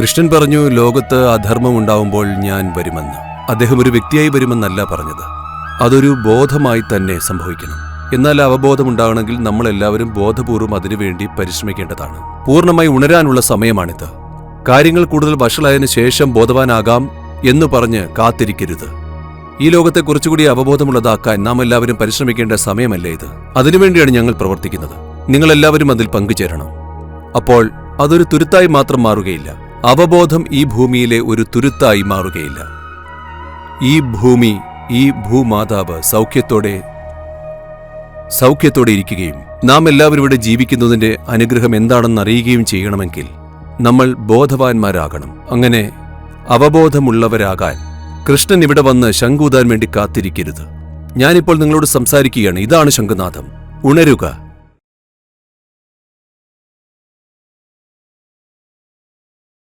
കൃഷ്ണൻ പറഞ്ഞു ലോകത്ത് അധർമ്മം ഉണ്ടാവുമ്പോൾ ഞാൻ വരുമെന്ന്. അദ്ദേഹം ഒരു വ്യക്തിയായി വരുമെന്നല്ല പറഞ്ഞത്. അതൊരു ബോധമായി തന്നെ സംഭവിക്കണം. എന്നാൽ അവബോധം നമ്മൾ എല്ലാവരും ബോധപൂർവം അതിനുവേണ്ടി പരിശ്രമിക്കേണ്ടതാണ്. പൂർണമായി ഉണരാനുള്ള സമയമാണിത്. കാര്യങ്ങൾ കൂടുതൽ വഷളായതിനു ശേഷം ബോധവാനാകാം എന്ന് പറഞ്ഞ് കാത്തിരിക്കരുത്. ഈ ലോകത്തെ കുറച്ചുകൂടി അവബോധമുള്ളതാക്കാൻ നാം എല്ലാവരും പരിശ്രമിക്കേണ്ട സമയമല്ലേ ഇത്? അതിനുവേണ്ടിയാണ് ഞങ്ങൾ പ്രവർത്തിക്കുന്നത്. നിങ്ങളെല്ലാവരും അതിൽ പങ്കുചേരണം. അപ്പോൾ അതൊരു തുരുത്തായി മാത്രം മാറുകയില്ല. അവബോധം ഈ ഭൂമിയിലെ ഒരു തുരുത്തായി മാറുകയില്ല. ഈ ഭൂമി ഈ ഭൂമാതാവ് സൗഖ്യത്തോടെ സൗഖ്യത്തോടെ ഇരിക്കുകയും നാം എല്ലാവരും ഇവിടെ ജീവിക്കുന്നതിന്റെ അനുഗ്രഹം എന്താണെന്ന് അറിയുകയും ചെയ്യണമെങ്കിൽ നമ്മൾ ബോധവാന്മാരാകണം. അങ്ങനെ അവബോധമുള്ളവരാകാൻ കൃഷ്ണൻ ഇവിടെ വന്ന് ശംഖൂതാൻ വേണ്ടി കാത്തിരിക്കരുത്. ഞാനിപ്പോൾ നിങ്ങളോട് സംസാരിക്കുകയാണ്. ഇതാണ് ശംഖുനാഥം. ഉണരുക.